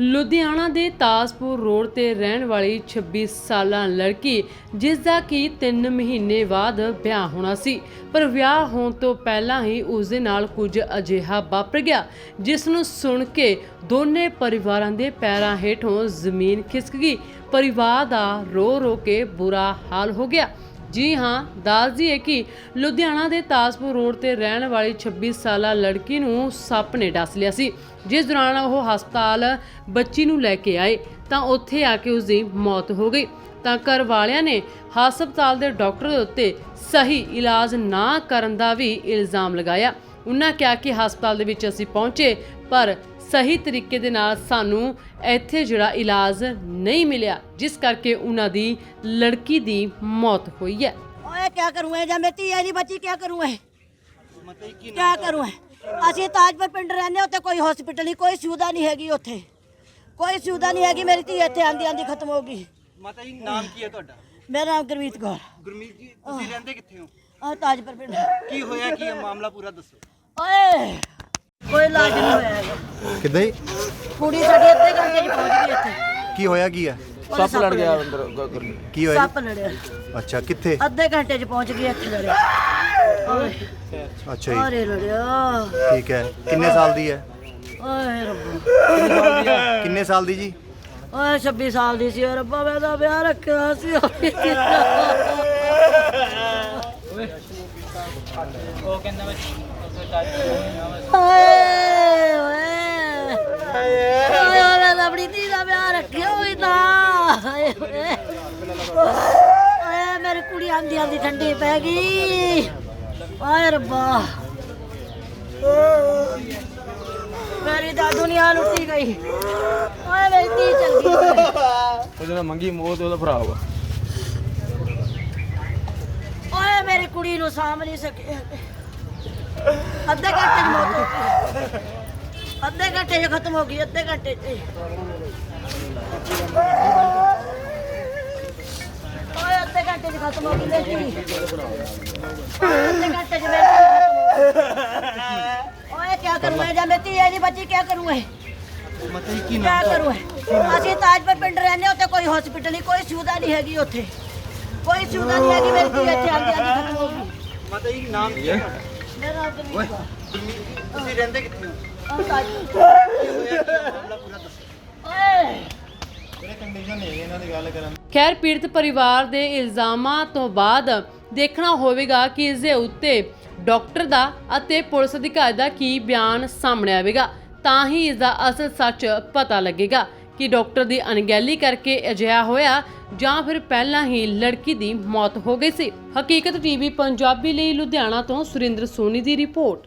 ਲੁਧਿਆਣਾ ਦੇ ਤਾਜਪੁਰ ਰੋਡ ਤੇ ਰਹਿਣ ਵਾਲੀ 26 ਸਾਲਾਂ ਲੜਕੀ, ਜਿਸ ਦਾ ਕਿ 3 ਮਹੀਨੇ ਬਾਅਦ ਵਿਆਹ ਹੋਣਾ ਸੀ। ਪਰ ਵਿਆਹ ਹੋਣ ਤੋਂ ਪਹਿਲਾਂ ਹੀ ਉਸ ਦੇ ਨਾਲ ਕੁਝ ਅਜਿਹਾ ਵਾਪਰ ਗਿਆ, ਜਿਸ ਨੂੰ ਸੁਣ ਕੇ ਦੋਨੇ ਪਰਿਵਾਰਾਂ ਦੇ ਪੈਰਾਂ ਹੇਠੋਂ ਜ਼ਮੀਨ ਖਿਸਕ ਗਈ। ਪਰਿਵਾਰ ਦਾ ਰੋ ਰੋ ਕੇ ਬੁਰਾ ਹਾਲ ਹੋ ਗਿਆ। ਜੀ ਹਾਂ, ਦੱਸ ਦਈਏ ਕਿ ਲੁਧਿਆਣਾ ਦੇ ਤਾਜਪੁਰ ਰੋਡ ਤੇ ਰਹਿਣ ਵਾਲੀ 26 ਸਾਲਾ ਲੜਕੀ ਨੂੰ ਸੱਪ ਨੇ ਡਸ ਲਿਆ ਸੀ। ਜਿਸ ਦੌਰਾਨ ਉਹ ਹਸਪਤਾਲ ਬੱਚੀ ਨੂੰ ਲੈ ਕੇ ਆਏ ਤਾਂ ਉੱਥੇ ਆ ਕੇ ਉਸ ਦੀ ਮੌਤ ਹੋ ਗਈ। ਤਾਂ ਘਰ ਵਾਲਿਆਂ ਨੇ ਹਸਪਤਾਲ ਦੇ ਡਾਕਟਰ ਦੇ ਉੱਤੇ ਸਹੀ ਇਲਾਜ ਨਾ ਕਰਨ ਦਾ ਵੀ ਇਲਜ਼ਾਮ ਲਗਾਇਆ। ਉਹਨਾਂ ਕਿਹਾ ਕਿ ਹਸਪਤਾਲ ਦੇ ਵਿੱਚ ਅਸੀਂ ਪਹੁੰਚੇ ਪਰ ਸਹੀ ਤਰੀਕੇ ਦੇ ਨਾਲ ਸਾਨੂੰ ਇੱਥੇ ਜਿਹੜਾ ਇਲਾਜ ਨਹੀਂ ਮਿਲਿਆ ਜਿਸ ਕਰਕੇ ਉਹਨਾਂ ਦੀ ਲੜਕੀ ਦੀ ਮੌਤ ਹੋਈ ਹੈ। ਓਏ ਕੀ ਕਰੂੰ ਇਹ? ਜਾਂ ਮੇਰੀ ਧੀ ਹੈ ਨਹੀਂ ਬੱਚੀ ਕੀ ਕਰੂੰ ਇਹ? ਕੀ ਕਰੂੰ ਇਹ? ਅਸੀਂ ਤਾਜਪੁਰ ਪਿੰਡ ਰਹਿੰਦੇ ਉੱਥੇ ਕੋਈ ਹਸਪੀਟਲ ਨਹੀਂ ਕੋਈ ਸੁਵਿਧਾ ਨਹੀਂ ਹੈਗੀ ਉੱਥੇ। ਕੋਈ ਸੁਵਿਧਾ ਨਹੀਂ ਹੈਗੀ ਮੇਰੀ ਧੀ ਇੱਥੇ ਆਂਦੀ ਆਂਦੀ ਖਤਮ ਹੋ ਗਈ। ਮਾਤਾ ਜੀ ਨਾਮ ਕੀ ਹੈ ਤੁਹਾਡਾ? ਮੇਰਾ ਨਾਮ ਗੁਰਮੀਤ ਕੌਰ। ਗੁਰਮੀਤ ਜੀ ਤੁਸੀਂ ਰਹਿੰਦੇ ਕਿੱਥੇ ਹੋ? ਆ ਤਾਜਪੁਰ ਪਿੰਡ। ਕੀ ਹੋਇਆ ਕੀ ਹੈ? ਮਾਮਲਾ ਪੂਰਾ ਦੱਸੋ। ਓਏ ਕੋਈ ਇਲਾਜ ਨਹੀਂ ਹੋਇਆ ਹੈਗਾ। ਕਿੱਦਾਂ ਜੀ? ਕੁੜੀ ਸਾਡੀ ਅੱਧੇ ਘੰਟੇ 'ਚ ਪਹੁੰਚ ਗਈ ਇੱਥੇ। ਕੀ ਹੋਇਆ ਕੀ ਹੈ? ਉਹਦੇ ਸੱਪ ਲੜ ਗਿਆ ਕੀ ਹੋਇਆ ਸੱਪ ਲੜਿਆ। ਜੀ? ਅੱਛਾ ਕਿੱਥੇ? ਅੱਧੇ ਘੰਟੇ 'ਚ ਪਹੁੰਚ ਗਈ ਇੱਥੇ ਲੜਿਆ ਓਏ ਅੱਛਾ ਜੀ। ਅਰੇ ਲੜਿਆ। ਠੀਕ ਹੈ। ਕਿੰਨੇ ਸਾਲ ਦੀ ਹੈ? ਓਏ ਰੱਬਾ। ਕਿੰਨੇ ਸਾਲ ਦੀ ਜੀ? ਓਏ 26 ਸਾਲ ਦੀ ਸੀ ਓਏ ਰੱਬਾ ਮੈਂ ਤਾਂ ਵਿਆਹ ਰੱਖਿਆ ਸੀ। ਓਏ ਓਏ ਓਏ ਮੈਂ ਤਾਂ ਆਪਣੀ ਧੀ ਦਾ ਵਿਆਹ ਰੱਖਿਆ ਹੋਈ ਤਾਂ। ਓਏ ਓਏ, ਮੇਰੀ ਕੁੜੀ ਆਂਦੀ ਆਂਦੀ ਠੰਡੀ ਪੈ ਗਈ। ਓਏ ਰੱਬਾ। ਮੇਰੀ ਤਾਂ ਦੁਨੀਆ ਲੁੱਟੀ ਗਈ ਓਏ ਮੇਰੀ ਧੀ ਚਲ ਗਈ ਉਹਦੇ ਨਾਲ ਮੰਗੀ ਮੌਤ ਉਹਦਾ ਭਰਾ ਵਾ। ਓਏ, ਮੇਰੀ ਕੁੜੀ ਨੂੰ ਸਾਂਭ ਨਹੀਂ ਸਕੇ। ਅੱਧੇ ਘੰਟੇ 'ਚ ਮੌਤ ਹੋ ਗਈ। ਅੱਧੇ ਘੰਟੇ 'ਚ ਖਤਮ ਹੋ ਗਈ, ਅੱਧੇ ਘੰਟੇ 'ਚ। ਓਏ, ਅੱਧੇ ਘੰਟੇ 'ਚ ਖਤਮ ਹੋ ਗਈ ਮੇਰੀ ਓਏ ਅੱਧੇ ਘੰਟੇ 'ਚ ਮੇਰੀ ਖਤਮ ਹੋ ਗਈ। ਓਏ ਕੀ ਕਰੂੰ, ਮੈਂ ਜਾਂ ਮੇਰੀ ਧੀ ਹੈ ਬੱਚੀ ਕੀ ਕਰੂੰ ਇਹ? ਮਾਤਾ ਜੀ ਕੀ ਕੀ ਕਰੂੰ ਇਹ? ਅਸੀਂ ਤਾਜਪੁਰ ਪਿੰਡ ਰਹਿੰਦੇ ਉੱਥੇ ਕੋਈ ਹਸਪੀਟਲ ਨਹੀਂ ਕੋਈ ਸੁਵਿਧਾ ਨਹੀਂ ਹੈਗੀ ਉੱਥੇ ਕੋਈ ਸੁਵਿਧਾ ਨਹੀਂ ਹੈਗੀ ਮੇਰੀ ਧੀ ਇੱਥੇ ਆਂਦੀ ਆਂਦੀ ਖਤਮ ਹੋ ਗਈ ਮਾਤਾ ਜੀ ਨਾਮ ਕੀ ਹੈ ਤੁਹਾਡਾ ਮੇਰਾ ਨਾਮ ਗੁਰਮੀਤ ਕੌਰ। ਗੁਰਮੀਤ ਜੀ ਤੁਸੀਂ ਰਹਿੰਦੇ ਕਿੱਥੇ ਹੋ ਆਹ ਤਾਜਪੁਰ। ਕੀ ਹੋਇਆ ਕੀ ਹੈ ਮਾਮਲਾ ਪੂਰਾ ਦੱਸੋ ਓਏ ਖੈਰ ਪੀੜਤ ਪਰਿਵਾਰ ਦੇ ਇਲਜ਼ਾਮਾਂ ਤੋਂ ਬਾਅਦ ਦੇਖਣਾ ਹੋਵੇਗਾ ਕਿ ਇਸ ਦੇ ਉੱਤੇ ਡਾਕਟਰ ਦਾ ਅਤੇ ਪੁਲਿਸ ਅਧਿਕਾਰੀ ਦਾ ਕੀ ਬਿਆਨ ਸਾਹਮਣੇ ਆਵੇਗਾ ਤਾਂ ਹੀ ਇਸ ਦਾ ਅਸਲ ਸੱਚ ਪਤਾ ਲੱਗੇਗਾ ਕਿ ਡਾਕਟਰ ਦੀ ਅਣਗਹਿਲੀ ਕਰਕੇ ਅਜਿਹਾ ਹੋਇਆ ਜਾਂ ਫਿਰ ਪਹਿਲਾਂ ਹੀ ਲੜਕੀ ਦੀ ਮੌਤ ਹੋ ਗਈ ਸੀ। ਹਕੀਕਤ ਟੀਵੀ ਪੰਜਾਬੀ ਲਈ ਲੁਧਿਆਣਾ ਤੋਂ ਸੁਰਿੰਦਰ ਸੋਨੀ ਦੀ ਰਿਪੋਰਟ।